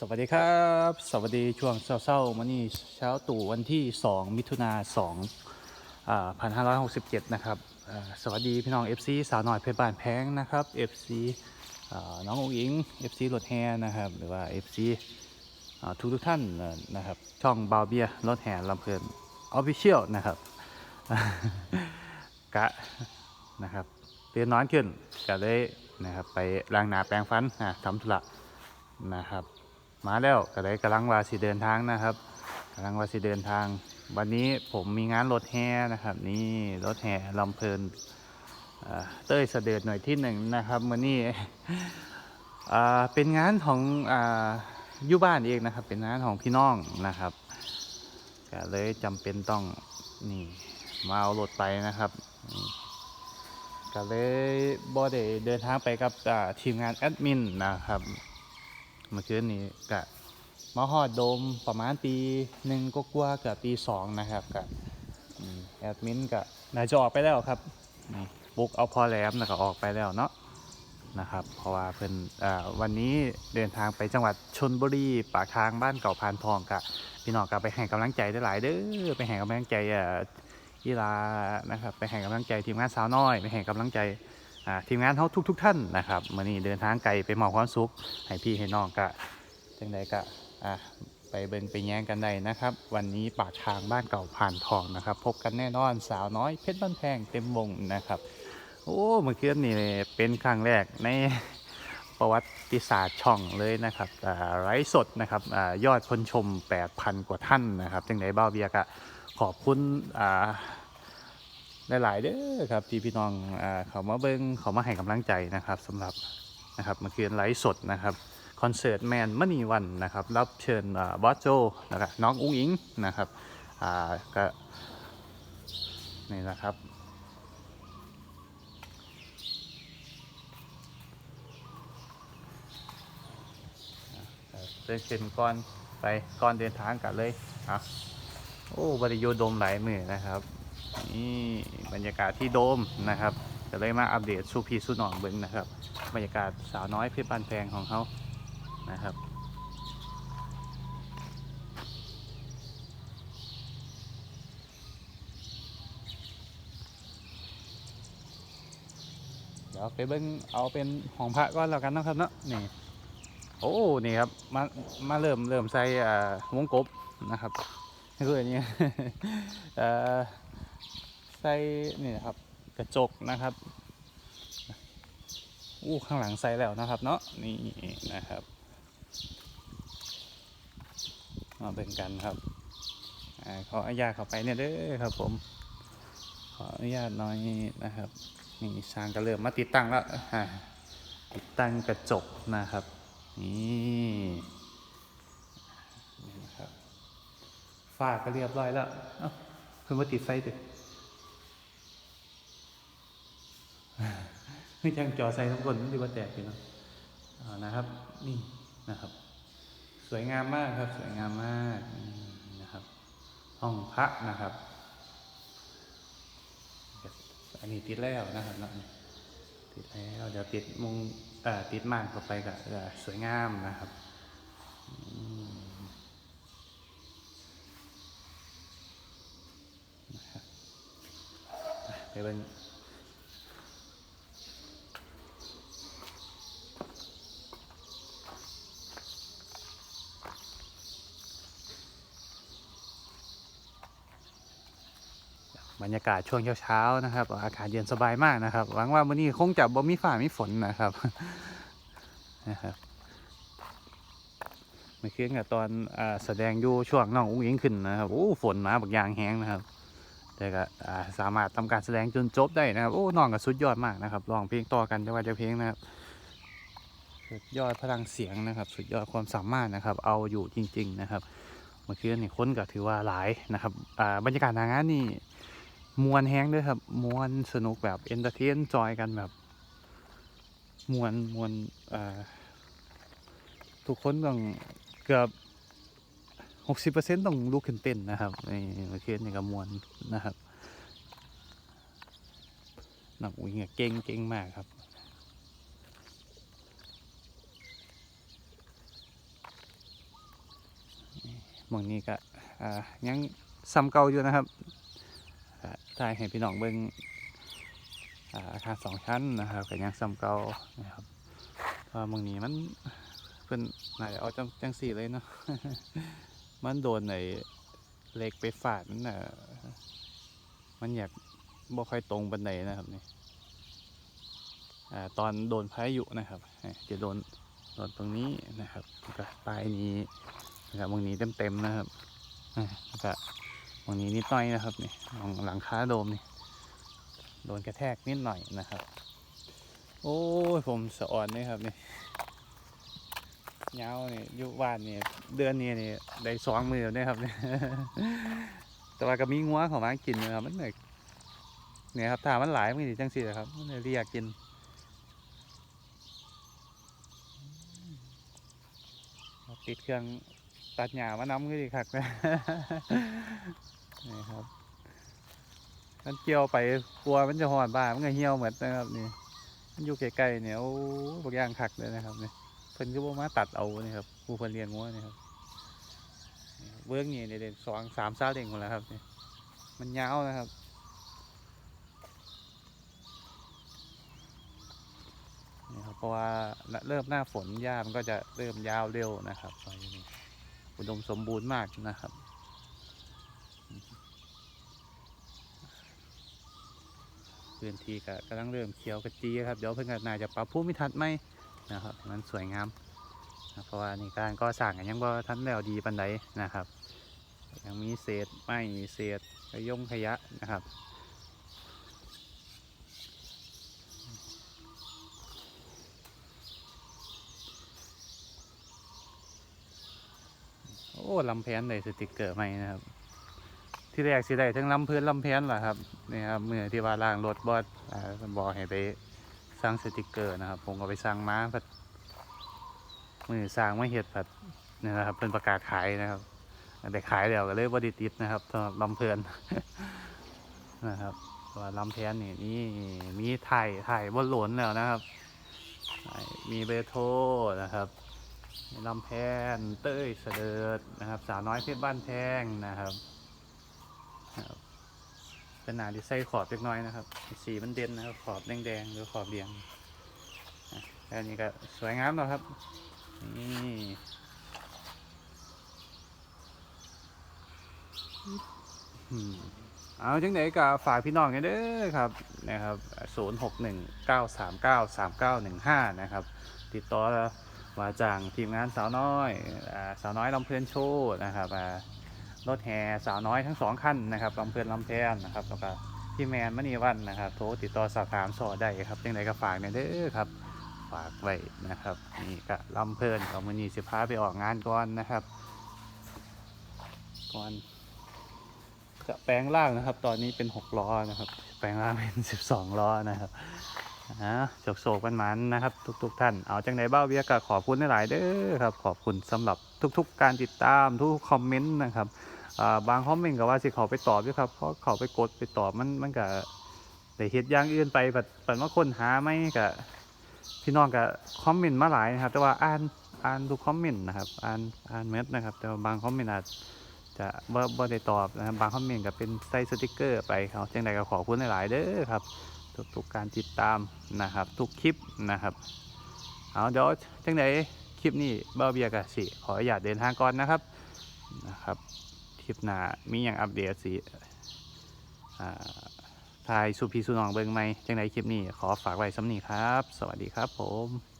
สวัสดีครับ สวัสดีช่วงเช้าๆมานี่เช้าตู่วันที่ 2 มิถุนา2อ่า1567นะครับสวัสดีพี่น้อง FC สาวหน่อยเพชรบานแพงนะครับ FC น้ององอิง FC รถแฮนะครับ หรือว่า FC อ่าทุกทุกท่านนะครับ ช่องบาวเบียรถแห่ลำเพลินออฟฟิเชียลนะครับกะนะครับเตือนนอนขึ้นก็เลยนะครับไปล้างหน้าแปรงฟันทำธุระนะครับ มาแล้วก็เลยกำลังว่าสิเดินทางนะครับกำลังว่าสิเดินทาง วันนี้ผมมีงานรถแห่นะครับ นี่รถแห่ลำเพลินเต้ยเสด็จหน่วยที่หนึ่งนะครับมื่อนี้เป็นงานของอยู่บ้านเองนะครับ เป็นงานของพี่น้องนะครับก็เลยจำเป็นต้องนี่มาเอารถไปนะครับก็เลยบ่ได้เดินทางไปกับทีมงานแอดมินนะครับ เมื่อคืนนี้ก็มาฮอดโดมประมาณปีหนึ่งก็กว่าๆเกับปีสองนะครับกับแอดมินก็น่าจะออกไปแล้วครับนี่บุกเอาพอแหลมนะก็ออกไปแล้วเนาะนะครับ เพราะว่าเพิ่นอ่าวันนี้เดินทางไปจังหวัดชนบุรีปากทางบ้านเก่าพานทองกะพี่น้องก็ไปให้กำลังใจได้หลายเด้อไปให้กำลังใจอ่ากีฬานะครับ ไปให้กำลังใจทีมงานสาวน้อย ไปให้กำลังใจอ่า ทีมงานเขาทุกๆทท่านนะครับมื่อนี้เดินทางไกลไปมอบความสุขให้พี่ให้น้องกะจังใดกะไปเบิ่งไปแย้งกันได้นะครับ วันนี้ปากทางบ้านเก่าผ่านทองนะครับ พบกันแน่นอนสาวน้อยเพชรบ้านแพงเต็มวงนะครับ โอ้เมื่อคืนนี่เป็นครั้งแรกในประวัติศาสตร์ช่องเลยนะครับไร้สดนะครับอยอดคนชม 8,000 กว่าท่านนะครับจังใดบ้าวเบียกะขอบคุณ หลาย ๆ เด้อครับที่พี่น้องอ่าเขามาเบิ่งเขามาให้กำลังใจนะครับสำหรับนะครับเมื่อคืนไลฟ์สดนะครับคอนเสิร์ตแมนมณีวันนะครับรับเชิญบอสโจนะครับน้องอุ้งอิงนะครับอ่าก็นี่นะครับเดินเชิญก่อนไปก่อนเดินทางกันเลยอะโอ้บริโยโดมหลายมือนะครับ นี่บรรยากาศที่โดมนะครับจะเลยมาอัปเดตสูพี่สู่น้องเบิ้งนะครับ บรรยากาศสาวน้อยเพชรบานแพงของเขานะครับเดี๋ยวไปเบิ้งเอาเป็นของพระก่อนแล้วกันนะครับเนาะนี่โอ้นี่ครับมามาเริ่มเริ่มใส่อ่าวงกบนะครับคืออันนี้อ่อ ใส่นี่นะครับกระจกนะครับอู้ข้างหลังใส่แล้วนะครับเนาะนี่นะครับมาเป็นกันครับขออนุญาตเข้าไปเนี่ยเด้อครับผม ขออนุญาตหน้อยนะครับนี่ช่างก็เริ่มมาติดตั้งแล้วติดตั้งกระจกนะครับนี่นะครับฝ้าก็เรียบร้อยแล้วเอ้าเพิ่งมาติดไฟดิ ไม่จังจอใส่ทั้งคนดีกว่าแตกอยู่เนาะนะครับ นี่นะครับ สวยงามมากครับ สวยงามมากนี่นะครับ ห้องพระนะครับ อันนี้ติดแล้วนะครับเนาะติดแล้วเดี๋ยวติดมุงติดมานเข้าไปก็สวยงามนะครับอืมนะครับไปเบิ่ง บรรยากาศช่วงเช้าๆนะครับ อากาศเย็นสบายมากนะครับ หวังว่าวันนี้คงจะบ่มีฝ่ามีฝนนะครับนะครับเมื่อคืนกับตอนอแสดงอยู่ช่วงน้องอุ้งอิงขึ้นนะครับโอ้ฝนมาบักยางแห้งนะครับ แต่ก็สามารถทำการแสดงจนจบได้นะครับโอ้น้องก็สุดยอดมากนะครับร้องเพลงต่อกันจะว่าจะเพลงนะครับสุดยอดพลังเสียงนะครับ สุดยอดความสามารถนะครับ เอาอยู่จริง ๆ นะครับ เมื่อคืนนี่คนก็ถือว่าหลายนะครับบรรยากาศงานนี่ มวนแห้งด้วยครับมวนสนุกแบบเอนเตอร์เทนจอยกันแบบมวนมวนทุกคนต้องเกือบหกสิบเปอร์เซ็นต์ต้องลุกขึ้นเต้นนะครับในี่เมื่อคืนนี่ก็มวนนะครับนักวิ่งเก่งเก่งมากครับหมองนี้ก็อ่ายังซ้ำเก่าอยู่นะครับ ถ่ายให้พี่น้องเบิ่งอาอาคารสองชั้นนะครับก็ยังซ้ำเก่านะครับเพราะมองนี้มันเพิ่นน่าจะเอาจังจังสี่เลยเนาะมันโดนไอ้เหล็กไปฟาดมันน่ะมันอยากบ่ค่อยตรงบันไดนะครับนี่อ่ตอนโดนพายุนะครับจะโดนโดนตรงนี้นะครับแล้วก็ปลายนี้นะครับตรงนี้เต็มๆนะครับอ่าก็ รงนี้นิดหน่อยนะครับนี่ตรงหลังคาโดมนี่โดนกระแทกนิดหน่อยนะครับ โอ้ยผมสะอ่อนเลยครับนี่ยาวนี่อยุบ้านเนี่ยเดือนนี้เนี่ยได้สองมือเนี่ยครับเนี่ยแต่ว่าก็มีงัวเของมากินนะครับมันเนี่ยเนี่ยครับถามมันหลายมันสิจังสิครับมันเลยเรียกกินติดเครื่อง ตัดหญ้ามาน้ำก็ดีคักนะนี่ครับ มันเกี่ยวไปกลัวมันจะหอนบ้ามันก็เหี่ยวเหมือนนะครับนี่มันอยู่ใกล้ๆเนี่ยโอ้บางอย่างคักเลยนะครับนี่เพิ่นก็บ่มาตัดเอานี่ครับผู้เพิ่นเลี้ยงงัวนี่ครับนี่ครับเบื้องนี่เด่นสองสามซาเด้งหมดแล้วครับนี่มันยาวนะครับนี่ครับเพราะว่าเริ่มหน้าฝนหญ้ามันก็จะเริ่มยาวเร็วนะครับตอนนี้ อุดมสมบูรณ์มากนะครับ พื้นที่ก็กำลังเริ่มเขียวกระจีครับ เดี๋ยวเพิ่นก็น่าจะปรับภูมิทัศน์ไหมนะครับให้มันสวยงามนะเพราะว่านี่การก่อสร้างก็ยังบ่ทันแล้วดีปันใดนะครับ ยังมีเศษไม้เศษขยงขยะนะครับ ลำแพนได้สติกเกอร์ใหม่นะครับ ที่แรกสิได้ทั้งลำพื้นลำแพนเหรอครับนี่ครับเมื่อที่ว่าล่างรถบอสบอกให้ไปสร้างสติกเกอร์นะครับ ผมก็ไปสั่งม้าผัดมือสร้างไม่เห็ดผัดนี่นะครับเป็นประกาศขายนะครับแต่ขายแล้วก็เลยบไดิติดนะครับสำหรับลำเพลินนะครับว่าลำแพนนี่นี่มีถ่ายถ่ายบนหลนแล้วนะครับ มีเบอร์โทรนะครับ ลำแพนเต้ยเสดิร์ดนะครับ สาวน้อยเพชรบ้านแพงนะครับเป็นหนาดีไซน์ขอบเล็กน้อยนะครับ สีมันเด่นนะครับ ขอบแดงๆหรือขอบเหลียงอะแล้วอันนี้ก็สวยงามนะครับนี่อืมเอาจังไหนก็ฝากพี่น้องกันเด้อครับนะครับศูนย์หกหนึ่งเก้าสามเก้าสามเก้าหนึ่งห้านะครับ ติดต่อ มาจากทีมงานสาวน้อยสาวน้อยลำเพลินโชว์นะครับรถแห่สาวน้อยทั้งสองขั้นนะครับลำเพลินลำแพนนะครับแล้วก็พี่แมนมณีวันนะครับโทรติดต่อสอบถามสอได้ครับจังไหนก็ฝากเนี่ยเด้อครับฝากไว้นะครับนี่ก็ลำเพลินกับมือนีสิพาไปออกงานก่อนนะครับ ก่อนจะแปลงร่างนะครับ ตอนนี้เป็นหกล้อนะครับ แปลงร่างเป็นสิบสองล้อนะครับ อ่าจกโศกกันมันนะครับ ทุกๆท่าน เอาจังไหนบ้าเวียก็ขอบคุณหลายๆเด้อครับ ขอบคุณสำหรับทุก ๆ การติดตามทุกคอมเมนต์นะครับอ่าบางคอมเมนต์ก็ว่าสิเขาไปตอบด้วยครับเพราะเขาไปกดไปตอบมันมันก็ได้เฮ็ดอย่างอื่นไปปัดปัดว่าคนหาไม่ก็พี่น้องก็คอมเมนต์มาหลายนะครับ แต่ว่าอ่านอ่านทุกคอมเมนต์นะครับอ่านอ่านเม็ดนะครับ แต่าบางคอมเมนต์อาจจะบ่บ่ได้ตอบนะครับบางคอมเมนต์ก็เป็นใส่สติกเกอร์ไปเขาจังใดก็ขอบคุณหลายๆเด้อครับ ทุกๆการติดตามนะครับ ทุกคลิปนะครับ เอาเดี๋ยวจังใดคลิปนี้เบาเบียกะสิ ขออนุญาตเดินทางก่อนนะครับนะครับ คลิปหน้ามีอย่างอัปเดตสิทายสุพีสุนองเบิงไหมจังไหนคลิปนี้ขอฝากไว้สำนีครับ สวัสดีครับผม